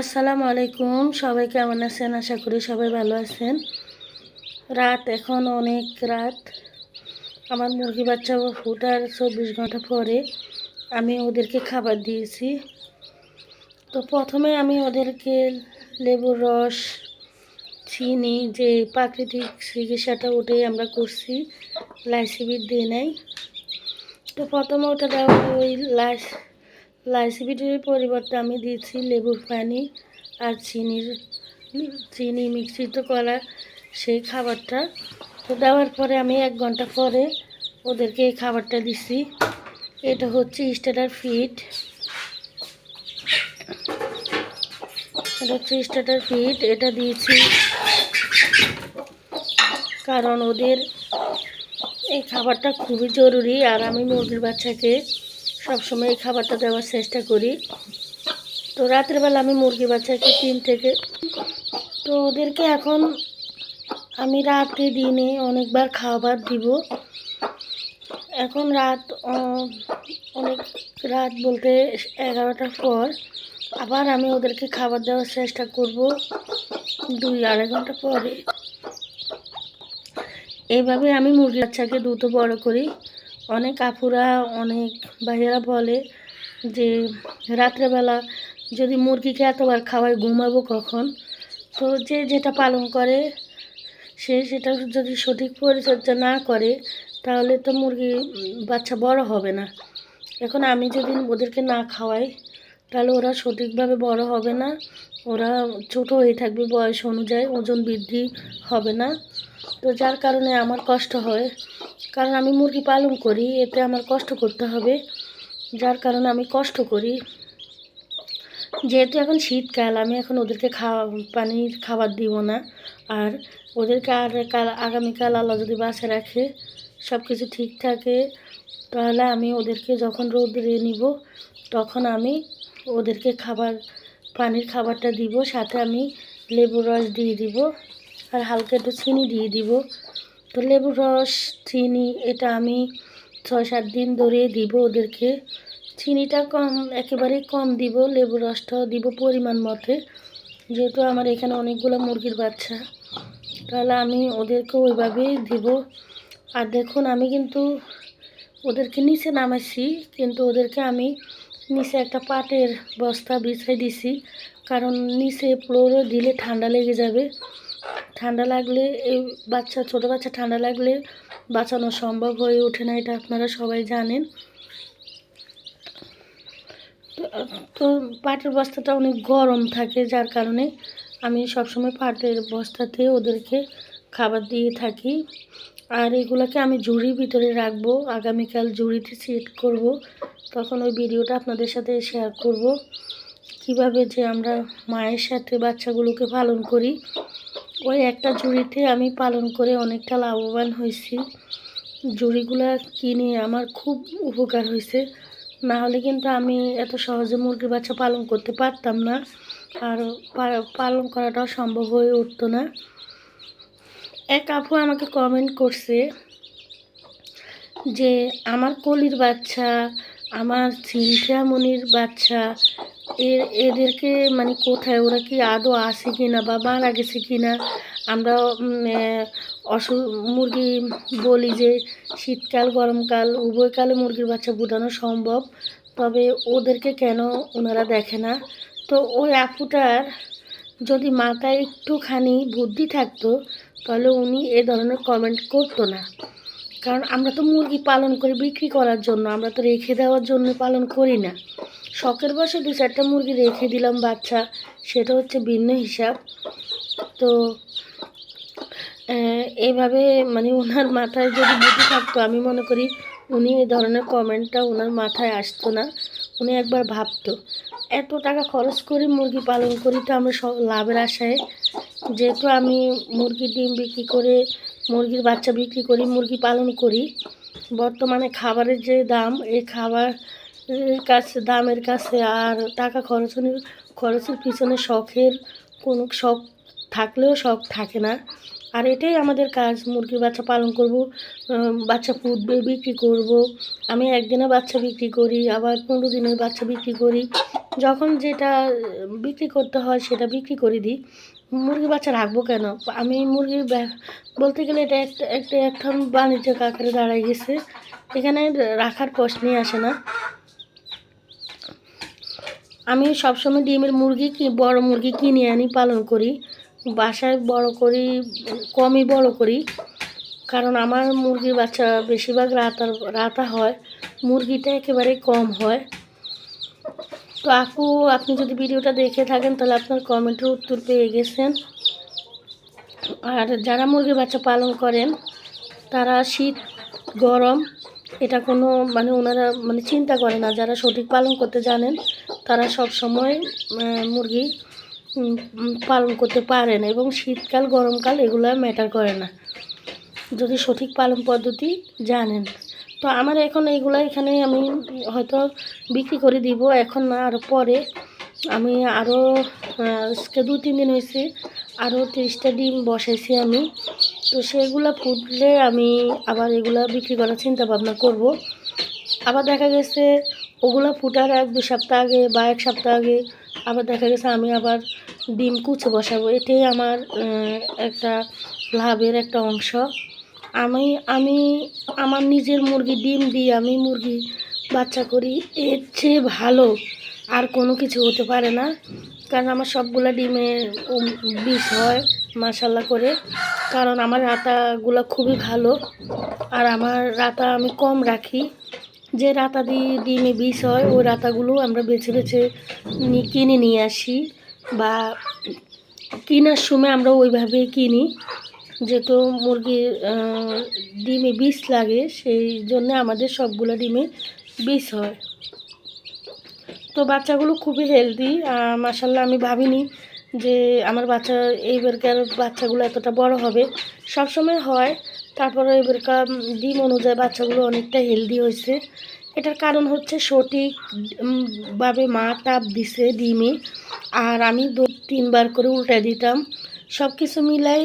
আসসালামু আলাইকুম। সবাই কেমন আছেন? আশা করি সবাই ভালো আছেন। রাত এখন অনেক রাত। আমার মুরগি বাচ্চা ফুটার চব্বিশ ঘণ্টা পরে আমি ওদেরকে খাবার দিয়েছি। তো প্রথমে আমি ওদেরকে লেবুর রস, চিনি, যে প্রাকৃতিক চিকিৎসাটা ওটাই আমরা করছি লাইসিবিট দিয়ে নেই। তো প্রথমে ওটা দেওয়া ওই লাইস লাইসিবিটের পরিবর্তে আমি দিচ্ছি লেবুর পানি আর চিনির, চিনি মিশ্রিত করা সেই খাবারটা। তো দেওয়ার পরে আমি এক ঘণ্টা পরে ওদেরকে এই খাবারটা দিছি। এটা হচ্ছে স্টার্টার ফিড। এটা হচ্ছে স্টার্টার ফিড। এটা দিয়েছি কারণ ওদের এই খাবারটা খুবই জরুরি আর আমি মুরগির বাচ্চাকে সবসময় এই খাবারটা দেওয়ার চেষ্টা করি। তো রাত্রেবেলা আমি মুরগি বাচ্চাকে তিন থেকে তো ওদেরকে এখন আমি রাতে দিনে অনেকবার খাবার দিব। এখন রাত অনেক রাত বলতে এগারোটার পর আবার আমি ওদেরকে খাবার দেওয়ার চেষ্টা করব দুই আড়াই ঘণ্টা পরে। এইভাবে আমি মুরগি বাচ্চাকে দ্রুত বড় করি। অনেক আপুরা অনেক ভাইয়েরা বলে যে রাত্রেবেলা যদি মুরগিকে এতবার খাওয়াই ঘুমাবো কখন? তো যে যেটা পালন করে, সে সেটা যদি সঠিক পরিচর্যা না করে, তাহলে তো মুরগি বাচ্চা বড় হবে না। এখন আমি যদি ওদেরকে না খাওয়াই, তাহলে ওরা সঠিকভাবে বড় হবে না। ওরা ছোট হয়ে থাকবে বয়স অনুযায়ী, ওজন বৃদ্ধি হবে না। তো যার কারণে আমার কষ্ট হয়। কারণ আমি মুরগি পালন করি, এতে আমার কষ্ট করতে হবে। যার কারণে আমি কষ্ট করি। যেহেতু এখন শীতকাল, আমি এখন ওদেরকে খাওয়া, পানির খাবার দিব না। আর ওদেরকে আর কাল, আগামীকাল আল্লাহ যদি বাসে রাখে সব কিছু ঠিক থাকে, তাহলে আমি ওদেরকে যখন রোদ্রে নিব, তখন আমি ওদেরকে খাবার, পানির খাবারটা দিব, সাথে আমি লেবুর রস দিয়ে দিব। আর হালকা একটু চিনি দিয়ে দিব। তো লেবুর রস, চিনি, এটা আমি ছয় সাত দিন ধরে দিব ওদেরকে। চিনিটা কম, একেবারেই কম দিব লেবুর রসটাও দিব পরিমাণ মতে। যেহেতু আমার এখানে অনেকগুলো মুরগির বাচ্চা, তাহলে আমি ওদেরকে ওইভাবেই দিব। আর দেখুন, আমি কিন্তু ওদেরকে নিচে নামাইছি, কিন্তু ওদেরকে আমি নিচে একটা পাটের বস্তা বিছাই দিছি। কারণ নিচে ফ্লোরে দিলে ঠান্ডা লেগে যাবে। ঠান্ডা লাগলে এই বাচ্চা, ছোটো বাচ্চা ঠান্ডা লাগলে বাঁচানো সম্ভব হয়ে ওঠে না, এটা আপনারা সবাই জানেন। তো- পাটের বস্তাটা অনেক গরম থাকে, যার কারণে আমি সবসময় পাটের বস্তাতে ওদেরকে খাবার দিয়ে থাকি। আর এগুলোকে আমি ঝুড়ির ভিতরে রাখব, আগামীকাল ঝুড়িতে সেট করব। তখন ওই ভিডিওটা আপনাদের সাথে শেয়ার করব। কীভাবে যে আমরা মায়ের সাথে বাচ্চাগুলোকে পালন করি ওই একটা ঝুড়িতে আমি পালন করে অনেকটা লাভবান হয়েছি। ঝুড়িগুলা কিনে আমার খুব উপকার হয়েছে। না হলে কিন্তু আমি এত সহজে মুরগির বাচ্চা পালন করতে পারতাম না। আর পালন করাটাও সম্ভব হয়ে উঠতো না। এক আপু আমাকে কমেন্ট করছে যে, আমার কলির বাচ্চা, আমার সিনথিয়ামনির বাচ্চা এর, এদেরকে মানে কোথায়, ওরা কি আদৌ আছে কি না বা মারা গেছে কি না আমরা অসু, মুরগি বলি যে শীতকাল, গরমকাল, উভয়কালে মুরগির বাচ্চা ফুটানো সম্ভব, তবে ওদেরকে কেন ওনারা দেখে না? তো ওই আপুটার যদি মাথায় একটুখানি বুদ্ধি থাকতো, তাহলে উনি এ ধরনের কমেন্ট করতো না। কারণ আমরা তো মুরগি পালন করি বিক্রি করার জন্য, আমরা তো রেখে দেওয়ার জন্য পালন করি না। শখের বসে দু চারটা মুরগি রেখে দিলাম বাচ্চা, সেটা হচ্ছে ভিন্ন হিসাব। তো এইভাবে মানে ওনার মাথায় যদি বুদ্ধি থাকতো, আমি মনে করি উনি এই ধরনের কমেন্টটা ওনার মাথায় আসতো না, উনি একবার ভাবতো। এত টাকা খরচ করে মুরগি পালন করি তো আমরা সব লাভের আশায়। যেহেতু আমি মুরগির ডিম বিক্রি করে, মুরগির বাচ্চা বিক্রি করি, মুরগি পালন করি, বর্তমানে খাবারের যে দাম, এই খাবার কাছে, দামের কাছে আর টাকা খরচের খরচের পিছনে শখের কোনো শখ থাকলেও শখ থাকে না। আর এটাই আমাদের কাজ, মুরগির বাচ্চা পালন করব বাচ্চা ফুটবে বিক্রি করব। আমি একদিনে বাচ্চা বিক্রি করি, আবার পনেরো দিনের বাচ্চা বিক্রি করি। যখন যেটা বিক্রি করতে হয়, সেটা বিক্রি করে দিই। মুরগি বাচ্চা রাখব কেন? আমি মুরগির ব্যা- বলতে গেলে এটা একটা একটা এখন বাণিজ্যিক আকারে দাঁড়ায় গেছে। এখানে রাখার প্রশ্নই আসে না। আমি সবসময় ডিমের মুরগি কি, বড় মুরগি কিনে আনি, পালন করি। বাসায় বড় করি, কমই বড় করি। কারণ আমার মুরগির বাচ্চা বেশিরভাগ রাতা রাতা হয়, মুরগিটা একেবারে কম হয়। তো আপু, আপনি যদি ভিডিওটা দেখে থাকেন, তাহলে আপনার কমেন্টের উত্তর পেয়ে গেছেন। আর যারা মুরগির বাচ্চা পালন করেন, তারা শীত, গরম এটা কোনো মানে ওনারা মানে চিন্তা করে না। যারা সঠিক পালন করতে জানেন, তারা সব সময় মুরগি পালন করতে পারেন এবং শীতকাল, গরমকাল এগুলো ম্যাটার করে না। যদি সঠিক পালন পদ্ধতি জানেন। তো আমার এখন এইগুলো এখানে আমি হয়তো বিক্রি করে দিব। এখন না আরও পরে। আমি আরও আজকে দু তিন দিন হয়েছে আরও তিরিশটা ডিম বসাইছি আমি। তো সেগুলো ফুটলে আমি আবার এগুলো বিক্রি করার চিন্তা ভাবনা করব। আবার দেখা গেছে ওগুলো ফুটার এক দু সপ্তাহ আগে বা এক সপ্তাহ আগে আবার দেখা গেছে আমি আবার ডিম কুচে বসাবো। এটাই আমার একটা লাভের একটা অংশ। আমি আমি আমার নিজের মুরগি ডিম দিয়ে আমি মুরগি বাচ্চা করি, এর চেয়ে ভালো আর কোনো কিছু হতে পারে না। কারণ আমার সবগুলো ডিমে বিষ হয় মাসাল্লা করে। কারণ আমার রাতাগুলো খুবই ভালো। আর আমার রাতা আমি কম রাখি। যে রাতা দিয়ে ডিমে বিষ হয়, ওই রাতাগুলো আমরা বেছে বেছে কিনে নিয়ে আসি। বা কেনার সময় আমরা ওইভাবেই কিনি। যেহেতু মুরগির ডিমে বিষ লাগে, সেই জন্য আমাদের সবগুলো ডিমে বিষ হয়। তো বাচ্চাগুলো খুবই হেলদি মাসাল্লাহ আমি ভাবিনি যে আমার বাচ্চা এইবারকার বাচ্চাগুলো এতটা বড় হবে। সবসময় হয়, তারপরে এবারকার ডিম অনুযায়ী বাচ্চাগুলো অনেকটা হেলদি হয়েছে। এটার কারণ হচ্ছে সঠিকভাবে মা তাপ দিছে ডিমে, আর আমি দু, তিনবার করে উল্টে দিতাম। সব কিছু মিলাই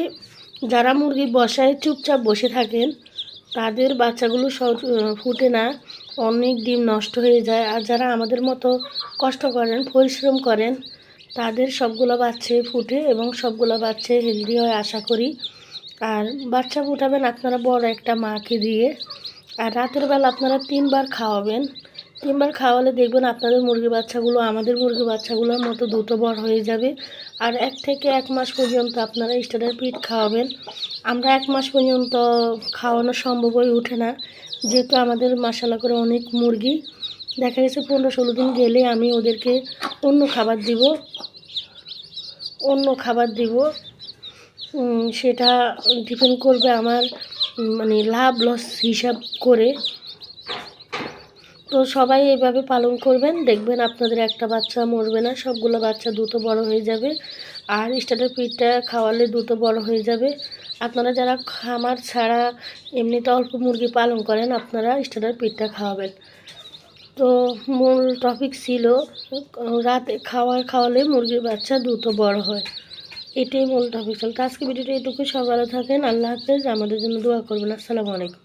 যারা মুরগি বসায় চুপচাপ বসে থাকেন, তাদের বাচ্চাগুলো সব ফুটে না। অনেক ডিম নষ্ট হয়ে যায় আর যারা আমাদের মতো কষ্ট করেন, পরিশ্রম করেন, তাদের সবগুলো বাচ্চাই ফুটে এবং সবগুলো বাচ্চাই হেলদি হয় আশা করি। আর বাচ্চা ফুটাবেন আপনারা বড় একটা মাকে দিয়ে। আর রাতের বেলা আপনারা তিনবার খাওয়াবেন। তিনবার খাওয়ালে দেখবেন আপনাদের মুরগি বাচ্চাগুলো, আমাদের মুরগি বাচ্চাগুলোর মতো দুটো বড় হয়ে যাবে। আর এক থেকে এক মাস পর্যন্ত আপনারা স্টার্টার পিট খাওয়াবেন। আমরা এক মাস পর্যন্ত খাওয়ানো সম্ভব হয়ে ওঠে না। যেহেতু আমাদের মশালা করে অনেক মুরগি, দেখা গেছে পনেরো ষোলো দিন গেলে আমি ওদেরকে অন্য খাবার দিব। অন্য খাবার দিব। সেটা ডিপেন্ড করবে আমার মানে লাভ লস হিসাব করে। তো সবাই এভাবে পালন করবেন, দেখবেন আপনাদের একটা বাচ্চা মরবে না, সবগুলো বাচ্চা দ্রুত বড় হয়ে যাবে। আর স্টার্টার পিঠটা খাওয়ালে দ্রুত বড় হয়ে যাবে। আপনারা যারা খামার ছাড়া এমনিতে অল্প মুরগি পালন করেন, আপনারা স্টার্টার পিঠটা খাওয়াবেন। তো মূল টপিক ছিল, রাতে খাওয়ার খাওয়ালে মুরগির বাচ্চা দ্রুত বড় হয়। এটাই মূল টপিক ছিল তো আজকে ভিডিওটা এটুকু সকালে থাকেন। আল্লাহ হাফেজ। আমাদের জন্য দোয়া করবেন। আসসালামু আলাইকুম।